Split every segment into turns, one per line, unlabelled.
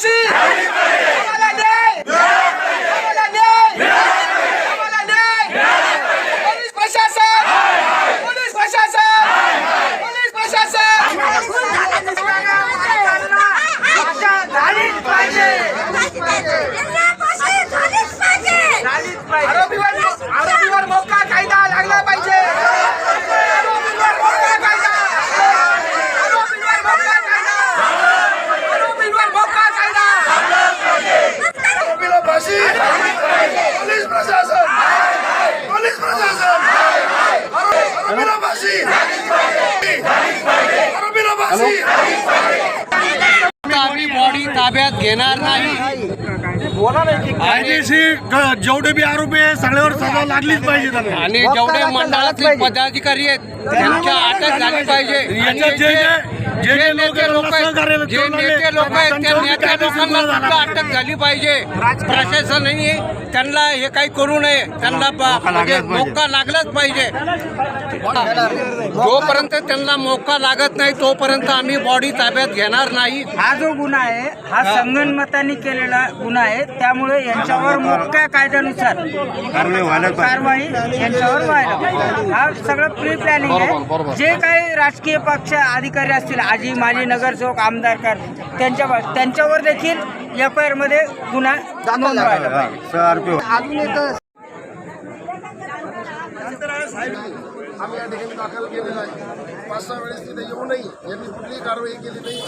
आरोपीला फाशी आम्हाला न्याय आम्हाला न्याय आम्हाला न्याय पोलीस प्रशासन पोलीस प्रशासन पोलीस प्रशासन झालीच पाहिजे आरोपीवर आरोपीवर मोका कायदा लागला पाहिजे आरोपीवर मोका कायदा आरोपीवर मोका कायदा आरोपीवर मोका कायदा आरोपीला फाशी पोलीस प्रशासन पोलीस प्रशासन आरोपीला फाशी आरोपीला फाशी
आम्ही बॉडी ताब्यात घेणार नाही.
ग- जेवढे बी आरोपी आहे सगळ्यावर सजा लागलीच पाहिजे त्यांना.
आणि जेवढे मंडळातील पदाधिकारी आहेत त्यांच्या अटक झाली पाहिजे. आणि
याच्यात जे- जे- जे- जे लोक
नेते लोक
सहकार्य
आहेत जे नेते लोक आहेत त्या
त्यांच्यावर
नेत्या
कायदेशीर
लोकांना
गुन्हा झाला.
सुद्धा अटक झाली पाहिजे. प्रशासनाने त्यांना हे काही करू नये. त्यांना प- म्हणजे मोका लागलाच पाहिजे. जोपर्यंत त्यांना मोका लागत नाही तोपर्यंत आम्ही बॉडी ताब्यात घेणार नाही.
हा जो गुन्हा आहे हा संगनमताने केलेला गुन्हा आहे त्यामुळे यांच्यावर मोठ्या कायद्यानुसार कारवाई यांच्यावर व्हायला पाहिजे. हा सगळं प्री प्लॅनिंग आहे जे काही राजकीय पक्ष अधिकारी असतील आजी माजी नगरसेवक आमदार कर त्यांच्या त्यांच्यावर देखील एफ आय आरमध्ये गुन्हा नोंद व्हायला पाहिजे.
आम्ही या ठिकाणी दाखल केलेला आहे. पाच सहा वेळेस तिथे येऊ नये. यांनी कुठलीही कारवाई केली नाही.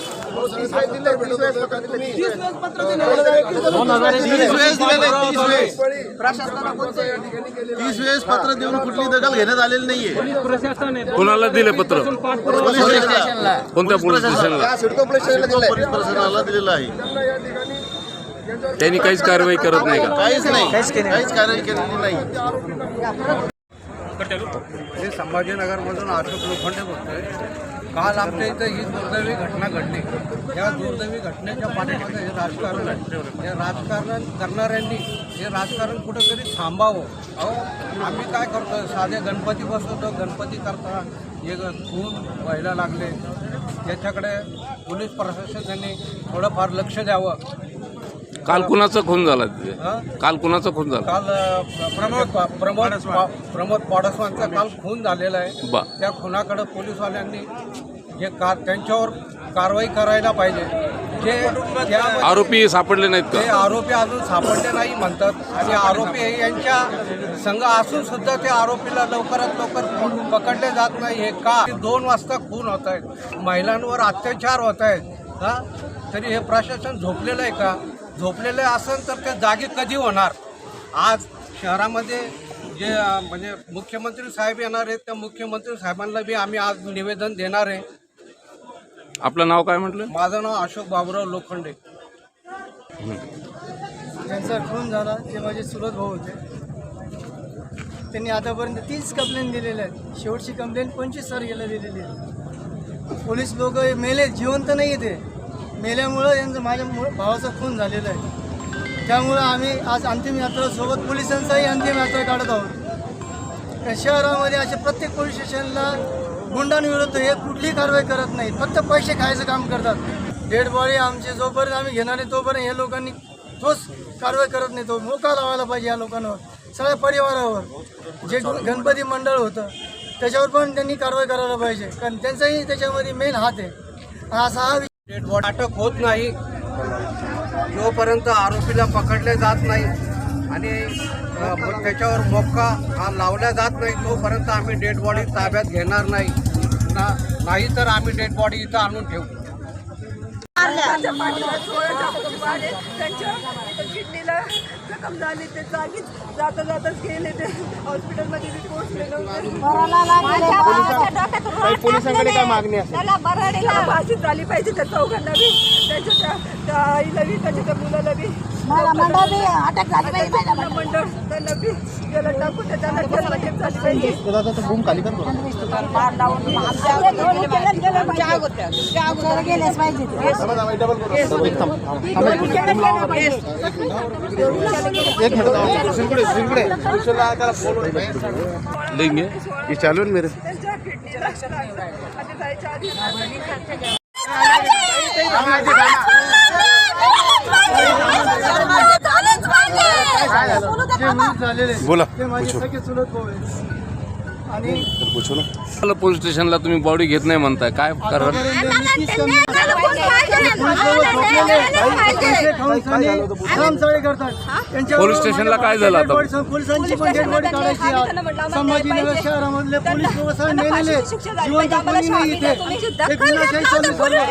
तीस वेळेस पत्र देऊन कुठली दखल घेण्यात आलेली नाहीये.
कोणाला दिले पत्र? कोणत्या पोलीस स्टेशनला?
हा, पोलीस स्टेशनला दिलंय.
पोलीस प्रशासनाला दिलेलं आहे.
त्यांना
काहीच कारवाई करत नाही का?
काहीच नाही. काहीच कारवाई केलेली नाही.
हे संभाजीनगरमधून अशोक लोखंडे बोलतोय. काल आमच्या इथं ही दुर्दैवी घटना घडली. या दुर्दैवी घटनेच्या पाठीमागे हे राजकारण आहे. हे राजकारण करणाऱ्यांनी हे राजकारण कुठंतरी थांबावं. अहो आम्ही काय करतो साधे गणपती बसवतो. गणपती करता हे खून व्हायला लागले. त्याच्याकडे पोलीस प्रशासनाने थोडंफार लक्ष द्यावं.
काल कुणाचा खून झाला तिथे? काल कुणाचा खून झाला?
काल अ, प्रमोद पा- प्रमोद पा- प्रमोद पाडसवांचा काल खून झालेला आहे.
बा.
त्या खुनाकडे पोलीसवाल्यांनी जे कार त्यांच्यावर कारवाई करायला पाहिजे. जे त्या
आरोपी सापडले नाहीत
ते
का
आरोपी अजून सापडले नाही म्हणतात. आणि आरोपी हे यांच्या संघ असून सुद्धा ते आरोपीला लवकरात लवकर पकडले जात नाही हे का? दोन वाजता खून होत आहेत. महिलांवर अत्याचार होत आहेत. हा? तरी हे प्रशासन झोपलेलं आहे का? झोपलेलं असेल तर ते जागे कधी होणार? आज शहरामध्ये जे म्हणजे मुख्यमंत्री साहेब येणार आहेत त्या मुख्यमंत्री साहेबांना बी आम्ही आज निवेदन देणार आहे.
आपलं नाव काय म्हटलं?
माझं नाव अशोक बाबुराव लोखंडे.
ज्यांचा खून झाला ते माझे चुलत भाऊ होते. त्यांनी आतापर्यंत तीस कंप्लेंट दिलेल्या आहेत. शेवटची कंप्लेंट पंचवीस तारखेला दिलेली आहे? पोलीस लोक मेले जिवंत नाही ते मेल्यामुळं यांचं माझ्या भावाचं भावाचा खून झालेला आहे. त्यामुळं आम्ही आज अंतिम यात्रा सोबत पोलिसांचाही अंतिम यात्रा काढत आहोत. त्या शहरामध्ये असे प्रत्येक पोलीस स्टेशनला गुंडांविरुद्ध हे कुठलीही कारवाई करत नाहीत फक्त पैसे खायचं काम करतात. डेड बॉडी आमचे जोपर्यंत आम्ही घेणार नाही तोपर्यंत हे लोकांनी ठोस कारवाई करत नाही. तो मोका लावायला पाहिजे या लोकांवर सगळ्या परिवारावर. जे गणपती मंडळ होतं त्याच्यावर पण त्यांनी कारवाई करायला पाहिजे. कारण त्यांचाही त्याच्यामध्ये मेन हात आहे. असा हा
अटक होत नाही. जोपर्यंत आरोपीला पकडले जात नाही आणि त्याच्यावर मोक्का हा लावला जात नाही तोपर्यंत आम्ही डेड बॉडी ताब्यात घेणार नाही. नाही तर आम्ही डेड बॉडी इथं आणून ठेवू.
जखम झाली ते जागीच जाता जाताच गेले ते. हॉस्पिटलमध्ये बी पोहोचले नव्हते
पोलिसांकडे काय मागणी असेल?
त्याला फाशी झाली पाहिजे त्या चौघांना बी. त्याच्या त्या- आईला बी त्याच्या त्या मुलाला बी.
अटक झाली पाहिजे माझ्या
त्या मंडळ त्यांना बी त्याला टाकून त्या- त्यांना केस लगेच झाली पाहिजे.
गेलेच पाहिजे.
लेंगे।
ये चालू मेरे
किडनीला आणि जायच्या आधी
जे मृत झालेले आहेत,
बोला
ते आणि
पोलीस स्टेशनला तुम्ही बॉडी घेत नाही म्हणताय. काय कारण? पोलीस स्टेशनला काय झालं आता?
पोलिसांची पण डेड बॉडी काढायची आहे. संभाजीनगर शहरामधले पोलीस आहेत. जिवंत कोणी नाही इथे. एक गुन्हाशाही चालू झाली आहे.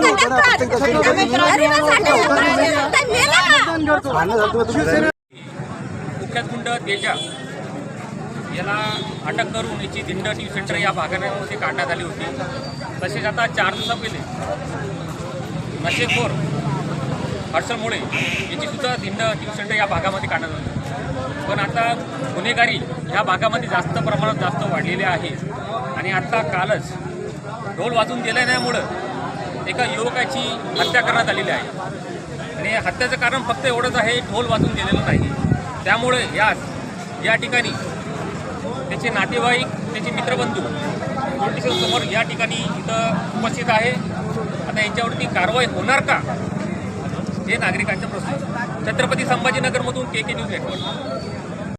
गरीब माणसं होते गरीब कोणाला बोलायला नव्हते ते. फाईल आलेली आम्ही सगळं फाईल- फाईल आणलेली आहे. गरीब लोक- गरीबाचं कोणी घेत नाही का टक्कर? गरीबासाठी कोणी ते मेलं ना.
मतदान करतो. शिवसेना
कुख्यात गुंड तेजा याला अटक करून याची धिंड टी सेंटर या भागामध्ये काढण्यात आली होती तसेच आता चार दिवसा पहिले नशेखोर हर्षल मुळे याची सुद्धा धिंड टी सेंटर या भागामध्ये काढण्यात आली पण आता गुन्हेगारी ह्या भागामध्ये जास्त प्रमाणात जास्त वाढलेले आहे आणि आत्ता कालच ढोल वाजून गेल्यामुळं एका युवकाची हत्या करण्यात आलेली आहे. आणि हत्याचं कारण फक्त एवढंच आहे ढोल वाजून गेलेलं नाही. त्यामुळे यास या ठिकाणी त्याचे नातेवाईक त्याचे मित्रबंधू पोलीस समोर या ठिकाणी इथं उपस्थित आहे. आता यांच्यावरती कारवाई होणार का? हे नागरिकांचा प्रश्न. छत्रपती संभाजीनगरमधून के के न्यूज नेटवर्क.